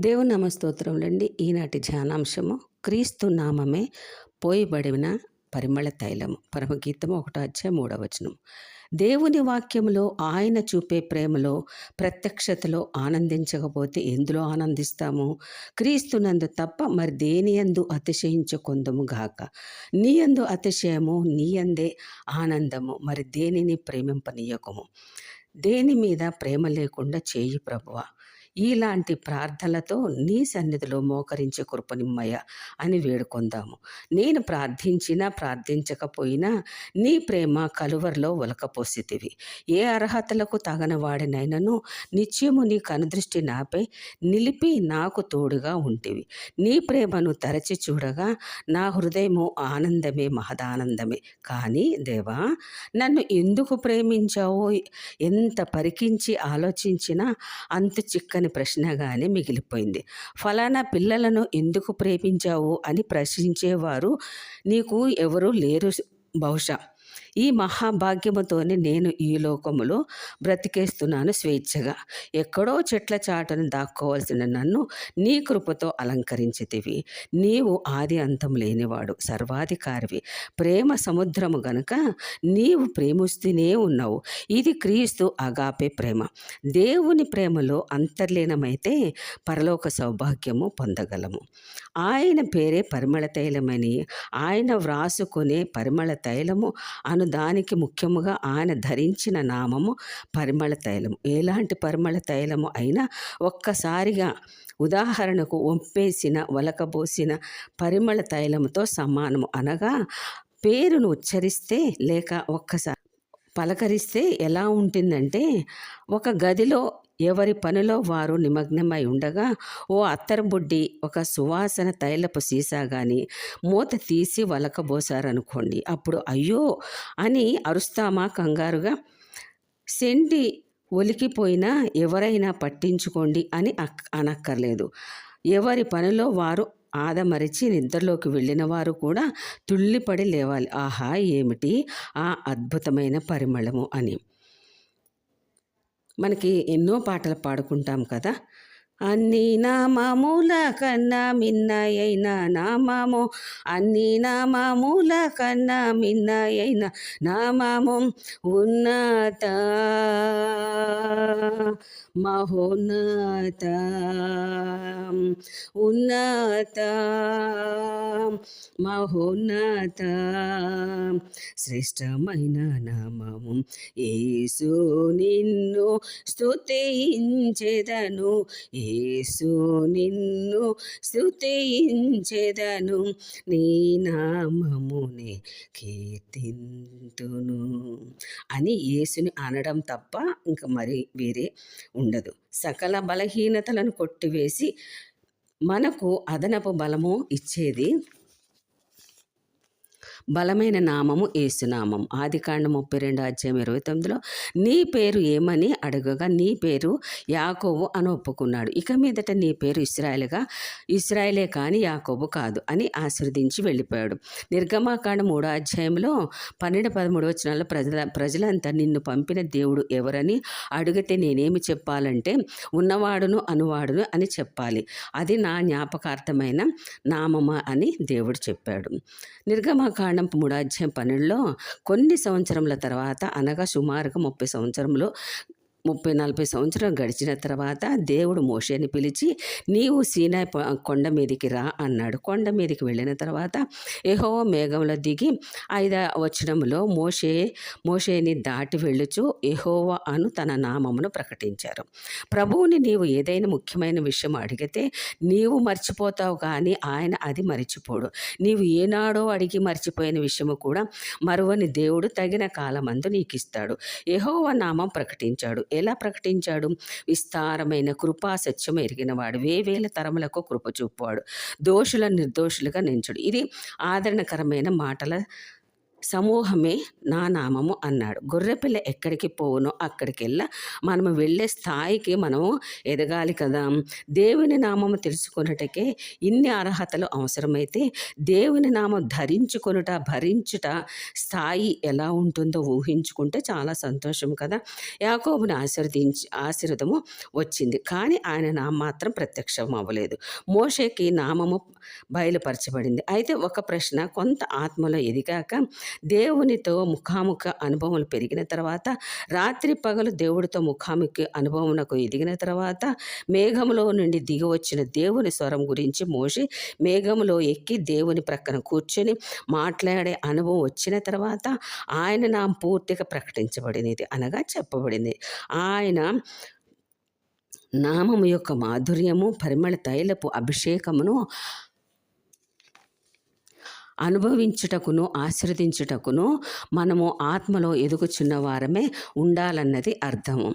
దేవుని నామస్తోత్రములండి ఈనాటి ధ్యానాంశము క్రీస్తు నామమే పోయిబడిన పరిమళ తైలము. పరమగీతము ఒకటో అధ్యాయ మూడవ వచనం దేవుని వాక్యములో ఆయన చూపే ప్రేమలో ప్రత్యక్షతలో ఆనందించకపోతే ఎందులో ఆనందిస్తాము? క్రీస్తునందు తప్ప మరి దేని యందు అతిశయించుకొందుము గాక? నీయందు అతిశయము నీయందే ఆనందము. మరి దేనిని ప్రేమింపనీయకము? దేని మీద ప్రేమ లేకుండా చేయి ప్రభువ? ఇలాంటి ప్రార్థనలతో నీ సన్నిధిలో మోకరించే కృపనిమ్మయ్య అని వేడుకొందాము. నేను ప్రార్థించినా ప్రార్థించకపోయినా నీ ప్రేమ కలువరిలో ఒలకపోసితివి. ఏ అర్హతలకు తగన వాడినైనను నిత్యము నీ కనుదృష్టి నాపై నిలిపి నాకు తోడుగా ఉంటివి. నీ ప్రేమను తరచి చూడగా నా హృదయము ఆనందమే మహదానందమే. కానీ దేవా నన్ను ఎందుకు ప్రేమించావో ఎంత పరికించి ఆలోచించినా అంతు చిక్కని ప్రశ్నగానే మిగిలిపోయింది. ఫలానా పిల్లలను ఎందుకు ప్రేమించావు? అని ప్రశ్నించేవారు నీకు ఎవరూ లేరు బహుశా. ఈ మహాభాగ్యముతోనే నేను ఈ లోకములో బ్రతికేస్తున్నాను స్వేచ్ఛగా. ఎక్కడో చెట్ల చాటను దాక్కోవలసిన నన్ను నీ కృపతో అలంకరించితివి. నీవు ఆది అంతం లేనివాడు సర్వాధికారివి. ప్రేమ సముద్రము గనుక నీవు ప్రేమిస్తూనే ఉన్నావు. ఇది క్రీస్తు అగాపే ప్రేమ. దేవుని ప్రేమలో అంతర్లీనమైతే పరలోక సౌభాగ్యము పొందగలము. ఆయన పేరే పరిమళ తైలమని ఆయన వ్రాసుకునే పరిమళ తైలము అను దానికి ముఖ్యముగా ఆయన ధరించిన నామము పరిమళ తైలము ఎలాంటి పరిమళ తైలము అయినా ఒక్కసారిగా ఉదాహరణకు ఒంపేసిన వలకబోసిన పరిమళ తైలముతో సమానము. అనగా పేరును ఉచ్చరిస్తే లేక ఒక్కసారి పలకరిస్తే ఎలా ఉంటుందంటే ఒక గదిలో ఎవరి పనిలో వారు నిమగ్నమై ఉండగా ఓ అత్తరబుడ్డి ఒక సువాసన తైలపు సీసా కానీ మూత తీసి వలకబోసారనుకోండి అప్పుడు అయ్యో! అని అరుస్తామా కంగారుగా సెంటి ఒలికిపోయినా ఎవరైనా పట్టించుకోండి అని అక్ అనక్కర్లేదు. ఎవరి పనిలో వారు ఆదమరిచి నిద్రలోకి వెళ్ళిన వారు కూడా తుళ్ళిపడి లేవాలి. ఆహా! ఏమిటి? ఆ అద్భుతమైన పరిమళము అని. మనకి ఎన్నో పాటలు పాడుకుంటాం కదా. అన్ని నామముల కన్నా మిన్నయైన నామము అన్ని నామముల కన్నా మిన్నయైన నామము ఉన్నత మహోన్నత ఉన్నత మహోన్నత శ్రేష్టమైన నామము. ఏసు నిన్ను స్తుతించెదను. యేసు నిన్ను స్తుతించెదను. నీ నామమునే కీర్తింతును అని యేసుని అనడం తప్ప ఇంకా మరి వేరే ఉండదు. సకల బలహీనతలను కొట్టివేసి మనకు అదనపు బలము ఇచ్చేది బలమైన నామము ఏసునామం. ఆది కాండ ముప్పై రెండు అధ్యాయం ఇరవై తొమ్మిదిలో నీ పేరు ఏమని అడగగా నీ పేరు యాకోబు అని ఒప్పుకున్నాడు. ఇక మీదట నీ పేరు ఇస్రాయల్గా ఇస్రాయలే కానీ యాకోబు కాదు అని ఆశీర్దించి వెళ్ళిపోయాడు. నిర్గమాకాండ మూడో అధ్యాయంలో పన్నెండు పదమూడు వచ్చినాల్లో ప్రజల ప్రజలంతా నిన్ను పంపిన దేవుడు ఎవరని అడిగితే నేనేమి చెప్పాలంటే ఉన్నవాడును అనువాడును అని చెప్పాలి. అది నా జ్ఞాపకార్థమైన నామమా అని దేవుడు చెప్పాడు. నిర్గమాకాండ మూడో మూడాధ్యాయం పన్నెండులో కొన్ని సంవత్సరముల తర్వాత అనగా సుమారుగా ముప్పై సంవత్సరంలో ముప్పై నలభై సంవత్సరాలు గడిచిన తర్వాత దేవుడు మోషేని పిలిచి నీవు సీనాయి కొండ మీదకి రా అన్నాడు. కొండ మీదకి వెళ్ళిన తర్వాత ఎహో మేఘంలో దిగి ఐద వచనంలో మోషే మోషేని దాటి వెళ్ళుచు ఎహోవా అను తన నామమును ప్రకటించారు. ప్రభువుని నీవు ఏదైనా ముఖ్యమైన విషయం అడిగితే నీవు మర్చిపోతావు కానీ ఆయన అది మర్చిపోడు. నీవు ఏనాడో అడిగి మర్చిపోయిన విషయము కూడా మరువని దేవుడు తగిన కాలమందు నీకు ఇస్తాడు ఎహోవ నామం ప్రకటించాడు. ఎలా ప్రకటించాడు? విస్తారమైన కృపా సత్యం ఎరిగినవాడు. వేవేల తరములకు కృప చూపువాడు. దోషుల నిర్దోషులుగా నించుడు. ఇది ఆదరణకరమైన మాటల సమూహమే నా నామము అన్నాడు. గొర్రెపిల్ల ఎక్కడికి పోవునో అక్కడికి మనము వెళ్ళే స్థాయికి మనము ఎదగాలి కదా. దేవుని నామము తెలుసుకున్నటకే ఇన్ని అర్హతలు అవసరమైతే దేవుని నామం ధరించుకొనుట భరించుట స్థాయి ఎలా ఉంటుందో ఊహించుకుంటే చాలా సంతోషం కదా. యాకోబుని ఆశీర్వదించి ఆశీర్వదము వచ్చింది. కానీ ఆయన నామం మాత్రం ప్రత్యక్షం అవ్వలేదు. మోషేకి నామము బయలుపరచబడింది. అయితే ఒక ప్రశ్న కొంత ఆత్మలో ఎదిగాక దేవునితో ముఖాముఖ అనుభవములు పెరిగిన తర్వాత రాత్రి పగలు దేవుడితో ముఖాముఖి అనుభవమునకు ఎదిగిన తర్వాత మేఘములో నుండి దిగి వచ్చిన దేవుని స్వరం గురించి మోసి మేఘములో ఎక్కి దేవుని ప్రక్కన కూర్చొని మాట్లాడే అనుభవం వచ్చిన తర్వాత ఆయన నా పూర్తిగా ప్రకటించబడినది అనగా చెప్పబడింది. ఆయన నామము యొక్క మాధుర్యము పరిమళ తైలపు అభిషేకమును అనుభవించుటకును ఆశ్రదించుటకును మనము ఆత్మలో ఎదుగుచున్న వారమే ఉండాలన్నది అర్థము.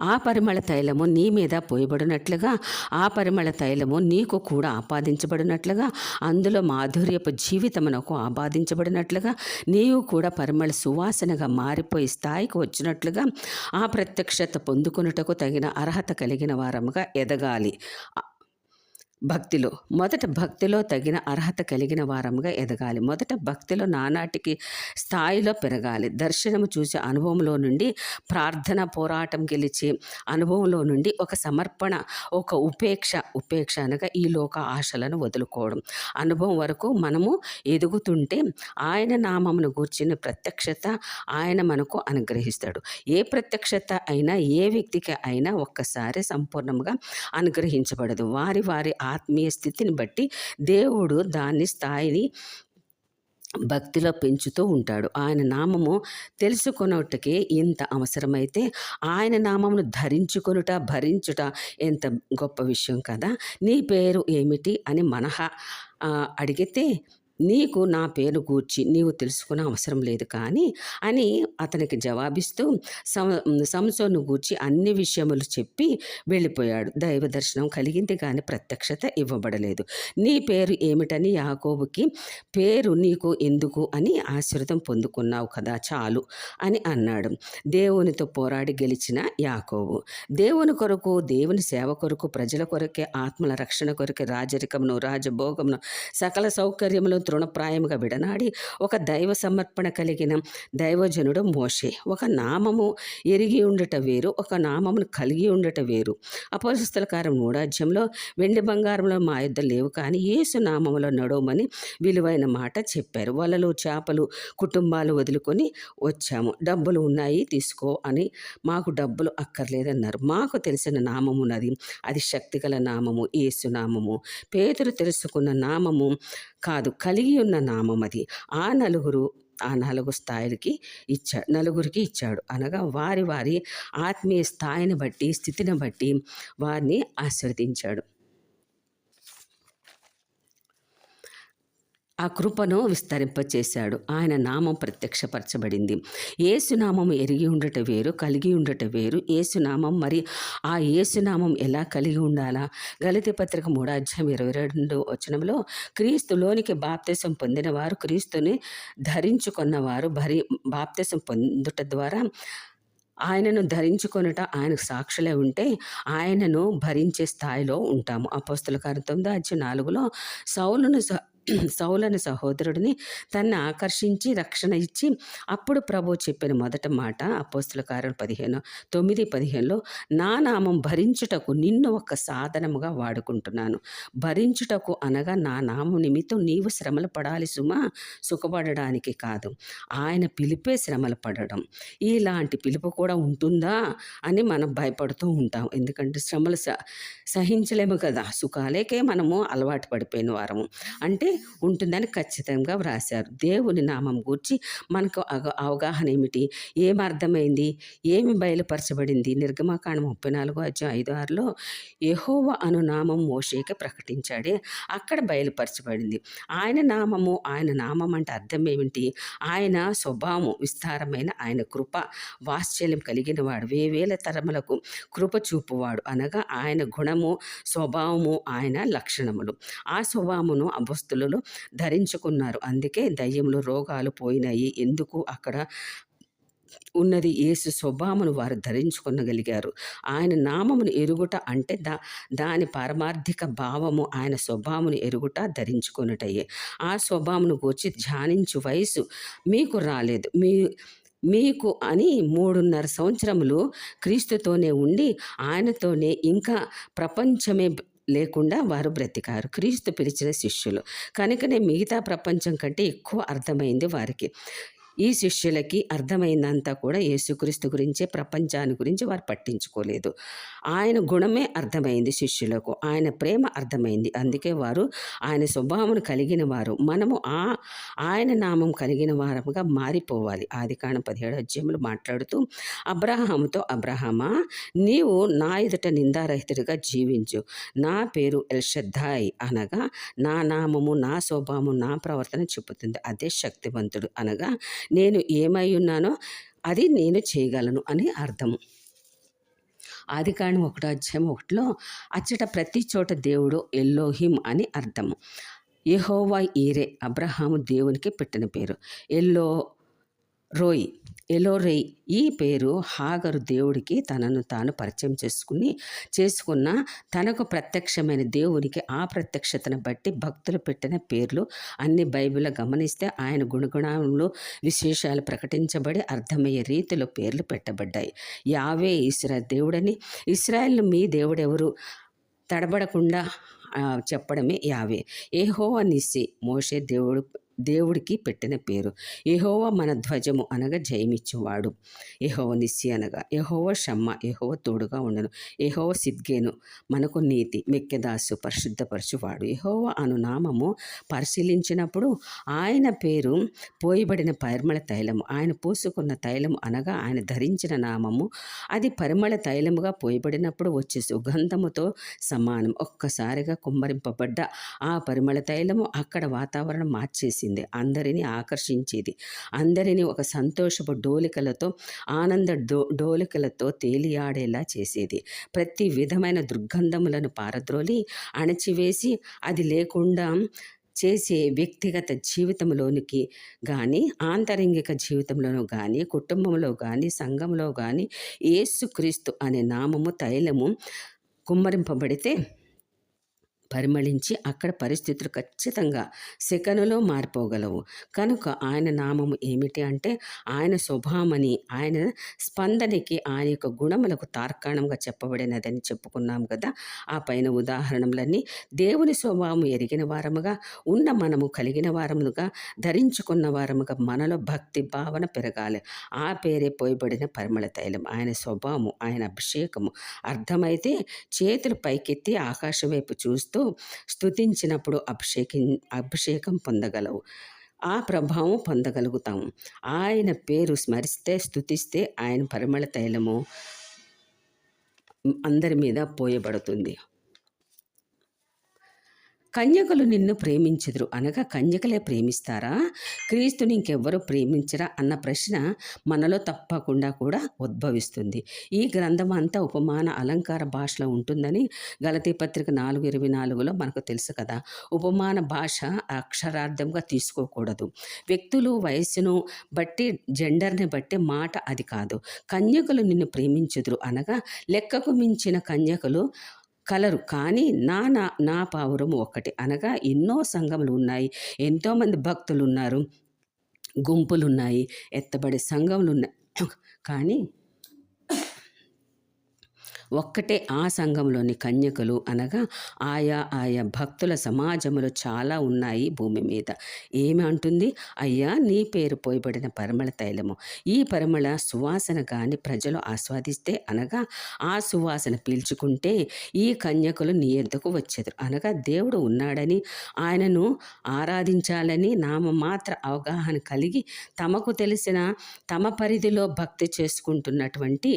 ఆ పరిమళ తైలము నీ మీద పోయబడినట్లుగా ఆ పరిమళ తైలము నీకు కూడా ఆపాదించబడినట్లుగా అందులో మాధుర్యపు జీవితమునకు ఆపాదించబడినట్లుగా నీవు కూడా పరిమళ సువాసనగా మారిపోయి స్థాయికి వచ్చినట్లుగా ఆ ప్రత్యక్షత పొందుకున్నటకు తగిన అర్హత కలిగిన వారముగా ఎదగాలి. భక్తిలో మొదట భక్తిలో తగిన అర్హత కలిగిన వారముగా ఎదగాలి. మొదట భక్తిలో నానాటికి స్థాయిలో పెరగాలి. దర్శనము చూసే అనుభవంలో నుండి ప్రార్థన పోరాటం గెలిచి అనుభవంలో నుండి ఒక సమర్పణ ఒక ఉపేక్ష ఉపేక్ష అనగా ఈ లోక ఆశలను వదులుకోవడం. అనుభవం వరకు మనము ఎదుగుతుంటే ఆయన నామమును గూర్చిన ప్రత్యక్షత ఆయన మనకు అనుగ్రహిస్తాడు. ఏ ప్రత్యక్షత అయినా ఏ వ్యక్తికి అయినా ఒక్కసారి సంపూర్ణంగా అనుగ్రహించబడదు. వారి వారి ఆత్మీయ స్థితిని బట్టి దేవుడు దాని స్థాయిని భక్తిలో పెంచుతూ ఉంటాడు. ఆయన నామము తెలుసుకొనుటకి ఇంత అవసరమైతే ఆయన నామమును ధరించుకొనుట భరించుట ఎంత గొప్ప విషయం కదా? నీ పేరు ఏమిటి అని మనహ అడిగితే నీకు నా పేరు గూర్చి నీవు తెలుసుకునే అవసరం లేదు కానీ అని అతనికి జవాబిస్తూ సం సంసోను గూర్చి అన్ని విషయములు చెప్పి వెళ్ళిపోయాడు. దైవ దర్శనం కలిగింది కానీ ప్రత్యక్షత ఇవ్వబడలేదు. నీ పేరు ఏమిటని యాకోబుకి పేరు నీకు ఎందుకు అని ఆశీర్వదం పొందుకున్నావు కదా చాలు అని అన్నాడు. దేవునితో పోరాడి గెలిచిన యాకోబు. దేవుని కొరకు దేవుని సేవ కొరకు ప్రజల కొరకే ఆత్మల రక్షణ కొరకే రాజరికమును రాజభోగమును సకల సౌకర్యములను తృణప్రాయముగా విడనాడి ఒక దైవ సమర్పణ కలిగిన దైవజనుడు మోషే. ఒక నామము ఎరిగి ఉండట వేరు ఒక నామమును కలిగి ఉండట వేరు. అపోజిస్తుల కారం మూడాజ్యంలో వెండి బంగారంలో మా యుద్ధ లేవు కానీ ఏసు నామములో నడవమని విలువైన మాట చెప్పారు. వలలు చేపలు కుటుంబాలు వదులుకొని వచ్చాము. డబ్బులు ఉన్నాయి తీసుకో అని మాకు డబ్బులు అక్కర్లేదన్నారు. మాకు తెలిసిన నామము ఉన్నది అది శక్తిగల నామము ఏసు నామము. పేదలు తెలుసుకున్న నామము కాదు కలిగి ఉన్న నామం అది. ఆ నలుగురు ఆ నలుగు స్థాయిలకి ఇచ్చాడు నలుగురికి ఇచ్చాడు. అనగా వారి వారి ఆత్మీయ స్థాయిని బట్టి స్థితిని బట్టి వారిని ఆశీర్వదించాడు. ఆ కృపను విస్తరింపచేశాడు. ఆయన నామం ప్రత్యక్షపరచబడింది. ఏసునామం ఎరిగి ఉండట వేరు కలిగి ఉండట వేరు. ఏసునామం మరి ఆ ఏసునామం ఎలా కలిగి ఉండాలా? గలిత పత్రిక మూడాధ్యాయం ఇరవై రెండు వచనంలో క్రీస్తులోనికి బాప్తేశం పొందిన వారు క్రీస్తుని ధరించుకున్నవారు భరి బాప్తేశం పొందుట ద్వారా ఆయనను ధరించుకొనుట ఆయనకు సాక్షులే ఉంటే ఆయనను భరించే స్థాయిలో ఉంటాము. అపోస్తుల కారు తొమ్మిది అధ్యాయం నాలుగులో సౌలును సౌలని సహోదరుడిని తన్ని ఆకర్షించి రక్షణ ఇచ్చి అప్పుడు ప్రభు చెప్పిన మొదట మాట అపోస్తుల కార్యం పదిహేను తొమ్మిది పదిహేనులో నా నామం భరించుటకు నిన్ను ఒక సాధనముగా వాడుకుంటున్నాను. భరించుటకు అనగా నా నామం నిమిత్తం నీవు శ్రమలు పడాలి సుమా సుఖపడడానికి కాదు. ఆయన పిలిపే శ్రమలు పడడం. ఇలాంటి పిలుపు కూడా ఉంటుందా? అని మనం భయపడుతూ ఉంటాం. ఎందుకంటే శ్రమలు సహించలేము కదా. సుఖాలేకే మనము అలవాటు పడిపోయిన వారము. అంటే ఉంటుందని ఖచ్చితంగా వ్రాశారు. దేవుని నామం గూర్చి మనకు అవగాహన ఏమిటి? ఏం అర్థమైంది? ఏమి బయలుపరచబడింది? నిర్గమకాండ ముప్పై నాలుగో అధ్యాయం ఐదు ఆరులో యహోవ అను నామం మోషేకి ప్రకటించాడే. అక్కడ బయలుపరచబడింది. ఆయన నామము ఆయన నామం అంటే అర్థం ఏమిటి? ఆయన స్వభావం విస్తారమైన ఆయన కృప వాత్సల్యం కలిగిన వాడు. వేవేల తరములకు కృప చూపువాడు. అనగా ఆయన గుణము స్వభావము ఆయన లక్షణములు. ఆ స్వభావమును అభస్తులలో ధరించుకున్నారు. అందుకే దయ్యములు రోగాలు పోయినాయి. ఎందుకు? అక్కడ ఉన్నది యేసు స్వభావమును వారు ధరించుకొనగలిగారు. ఆయన నామమును ఎరుగుట అంటే దా దాని పారమార్థిక భావము ఆయన స్వభావమును ఎరుగుట ధరించుకొనుటయే. ఆ స్వభావమును గూర్చి ధ్యానించు వయసు మీకు రాలేదు. మీ మీకు అని మూడున్నర సంవత్సరములు క్రీస్తుతోనే ఉండి ఆయనతోనే ఇంకా ప్రపంచమే లేకుండా వారు బ్రతికారు. క్రీస్తు పిలిచిన శిష్యులు. కనుకనే మిగతా ప్రపంచం కంటే ఎక్కువ అర్థమైంది వారికి. ఈ శిష్యులకి అర్థమైందంతా కూడా యేసుక్రీస్తు గురించే ప్రపంచాన్ని గురించి వారు పట్టించుకోలేదు. ఆయన గుణమే అర్థమైంది శిష్యులకు ఆయన ప్రేమ అర్థమైంది. అందుకే వారు ఆయన స్వభావం కలిగిన వారు. మనము ఆ ఆయన నామం కలిగిన వారముగా మారిపోవాలి. ఆది కాణ పదిహేడు అధ్యయములు మాట్లాడుతూ అబ్రహాముతో అబ్రహమా నీవు నా ఎదుట నిందారహితుడిగా జీవించు. నా పేరు ఎల్షద్దాయ్ అనగా నా నామము నా స్వభావము నా ప్రవర్తన చెబుతుంది. అదే శక్తివంతుడు అనగా నేను ఏమై ఉన్నానో అది నేను చేయగలను అని అర్థం. ఆదికాండం ఒకటో అధ్యాయం ఒకటిలో అచ్చట ప్రతి చోట దేవుడు ఎల్లోహిం అని అర్థము యహోవా ఈరే అబ్రహాము దేవునికి పెట్టిన పేరు. ఎల్లో రోయ్ ఎలోరై ఈ పేరు హాగరు దేవుడికి తనను తాను పరిచయం చేసుకుని చేసుకున్న తనకు ప్రత్యక్షమైన దేవునికి ఆ ప్రత్యక్షతను బట్టి భక్తులు పెట్టిన పేర్లు అన్ని బైబిల్ గమనిస్తే ఆయన గుణగుణంలో విశేషాలు ప్రకటించబడి అర్థమయ్యే రీతిలో పేర్లు పెట్టబడ్డాయి. యావే ఇస్రా దేవుడని. ఇస్రాయల్ మీ దేవుడెవరు? తడబడకుండా చెప్పడమే యావే. ఏహో అనిసి మోషే దేవుడు దేవుడికి పెట్టిన పేరు. యహోవ మన ధ్వజము అనగా జయమిచ్చువాడు. యహోవ నిస్సి అనగా యహోవ షమ్మ యహోవ తోడుగా ఉండను. యహోవ సిద్గేను మనకు నీతి మెక్కెదాసు పరిశుద్ధపరచువాడు. యహోవ అను నామము పరిశీలించినప్పుడు ఆయన పేరు పోయబడిన పరిమళ తైలము. ఆయన పూసుకున్న తైలము అనగా ఆయన ధరించిన నామము. అది పరిమళ తైలముగా పోయబడినప్పుడు వచ్చే సుగంధముతో సమానం. ఒక్కసారిగా కుమ్మరింపబడ్డ ఆ పరిమళ తైలము అక్కడ వాతావరణం మార్చేసి చేసింది. అందరినీ ఆకర్షించేది. అందరినీ ఒక సంతోషపు డోలికలతో ఆనంద డో డోలికలతో తేలియాడేలా చేసేది. ప్రతి విధమైన దుర్గంధములను పారద్రోలి అణచివేసి అది లేకుండా చేసే వ్యక్తిగత జీవితంలోనికి కానీ ఆంతరంగిక జీవితంలోనూ కానీ కుటుంబంలో కానీ సంఘంలో కానీ ఏసుక్రీస్తు అనే నామము తైలము కుమ్మరింపబడితే పరిమళించి అక్కడ పరిస్థితులు ఖచ్చితంగా సెకనులో మారిపోగలవు. కనుక ఆయన నామము ఏమిటి అంటే ఆయన స్వభావమని ఆయన స్పందనకి ఆయన యొక్క గుణములకు తార్కాణంగా చెప్పబడినదని చెప్పుకున్నాం కదా. ఆ పైన ఉదాహరణలన్నీ దేవుని స్వభావం ఎరిగిన వారముగా ఉన్న మనము కలిగిన వారముగా ధరించుకున్న వారముగా మనలో భక్తి భావన పెరగాలి. ఆ పేరే పోయబడిన పరిమళ తైలం. ఆయన స్వభావము ఆయన అభిషేకము. అర్థమైతే చేతులు పైకెత్తి ఆకాశం వైపు చూస్తూ చేస్తూ స్థుతించినప్పుడు అభిషేకి అభిషేకం పొందగలవు. ఆ ప్రభావం పొందగలుగుతాం. ఆయన పేరు స్మరిస్తే స్థుతిస్తే ఆయన పరిమళ తైలము అందరి మీద పోయబడుతుంది. కన్యకలు నిన్ను ప్రేమించదురు అనగా కన్యకలే ప్రేమిస్తారా? క్రీస్తుని ఇంకెవ్వరు ప్రేమించరా? అన్న ప్రశ్న మనలో తప్పకుండా కూడా ఉద్భవిస్తుంది. ఈ గ్రంథం అంతా ఉపమాన అలంకార భాషలో ఉంటుందని గలతీ పత్రిక నాలుగు ఇరవై నాలుగులో మనకు తెలుసు కదా. ఉపమాన భాష అక్షరార్థంగా తీసుకోకూడదు. వ్యక్తులు వయస్సును బట్టి జెండర్ని బట్టి మాట అది కాదు. కన్యకలు నిన్ను ప్రేమించుదురు అనగా లెక్కకు మించిన కన్యకలు కలరు. కానీ నా నా నా పావురం ఒక్కటి. అనగా ఎన్నో సంఘములు ఉన్నాయి ఎంతోమంది భక్తులు ఉన్నారు గుంపులు ఉన్నాయి ఎత్తబడే సంఘములు ఉన్నాయి కానీ ఒక్కటే ఆ సంఘంలోని కన్యకలు అనగా ఆయా ఆయా భక్తుల సమాజములు చాలా ఉన్నాయి భూమి మీద. ఏమి అంటుంది? అయ్యా నీ పేరు పోయబడిన పరిమళ తైలము. ఈ పరిమళ సువాసన కానీ ప్రజలు ఆస్వాదిస్తే అనగా ఆ సువాసన పీల్చుకుంటే ఈ కన్యకులు నీ ఎద్దకు వచ్చేది అనగా దేవుడు ఉన్నాడని ఆయనను ఆరాధించాలని నామ మాత్ర అవగాహన కలిగి తమకు తెలిసిన తమ పరిధిలో భక్తి చేసుకుంటున్నటువంటి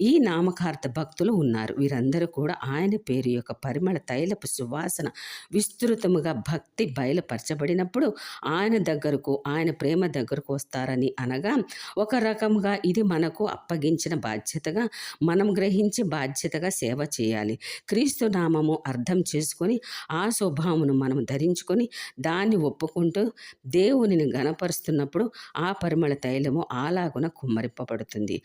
ఈ నామకార్థ భక్తులు ఉన్నారు. వీరందరూ కూడా ఆయన పేరు యొక్క పరిమళ తైలపు సువాసన విస్తృతముగా భక్తి బయలుపరచబడినప్పుడు ఆయన దగ్గరకు ఆయన ప్రేమ దగ్గరకు వస్తారని అనగా ఒక రకంగా ఇది మనకు అప్పగించిన బాధ్యతగా మనం గ్రహించి బాధ్యతగా సేవ చేయాలి. క్రీస్తు నామము అర్థం చేసుకొని ఆ స్వభావమును మనం ధరించుకొని దాన్ని ఒప్పుకుంటూ దేవునిని గణపరుస్తున్నప్పుడు ఆ పరిమళ తైలము ఆలాగున కుమ్మరింపబడుతుంది.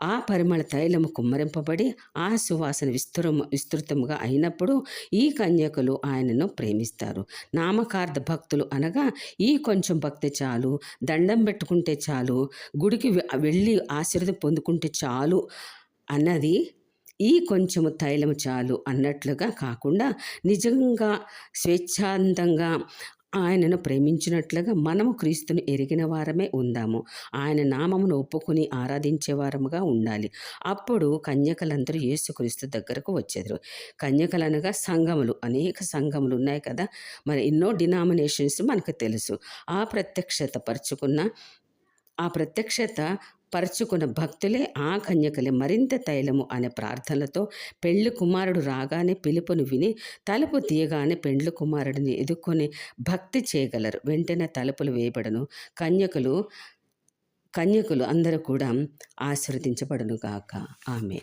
ఆ పరిమళ తైలము కుమ్మరింపబడి ఆ సువాసన విస్తృ విస్తృతముగా అయినప్పుడు ఈ కన్యకులు ఆయనను ప్రేమిస్తారు. నామకార్థ భక్తులు అనగా ఈ కొంచెం భక్తి చాలు దండం పెట్టుకుంటే చాలు గుడికి వెళ్ళి ఆశీర్వదం పొందుకుంటే చాలు అన్నది ఈ కొంచెము తైలము చాలు అన్నట్లుగా కాకుండా నిజంగా స్వేచ్ఛాంతంగా ఆయనను ప్రేమించినట్లుగా మనము క్రీస్తును ఎరిగిన వారమే ఉందాము. ఆయన నామమును ఒప్పుకొని ఆరాధించే వారముగా ఉండాలి. అప్పుడు కన్యకలందరూ యేసుక్రీస్తు దగ్గరకు వచ్చేదారు. కన్యకలు అనగా సంఘములు అనేక సంఘములు ఉన్నాయి కదా. మరి ఎన్నో డినామినేషన్స్ మనకు తెలుసు. ఆ ప్రత్యక్షత పరుచుకున్న ఆ ప్రత్యక్షత పరుచుకున్న భక్తులే ఆ కన్యకలే మరింత తైలము అనే ప్రార్థనలతో పెళ్ళి కుమారుడు రాగానే పిలుపును విని తలుపు తీయగానే పెండ్లి కుమారుడిని ఎదుర్కొని భక్తి చేయగలరు. వెంటనే తలుపులు వేయబడను. కన్యకులు కన్యకులు అందరూ కూడా ఆశీర్వదించబడును గాక ఆమె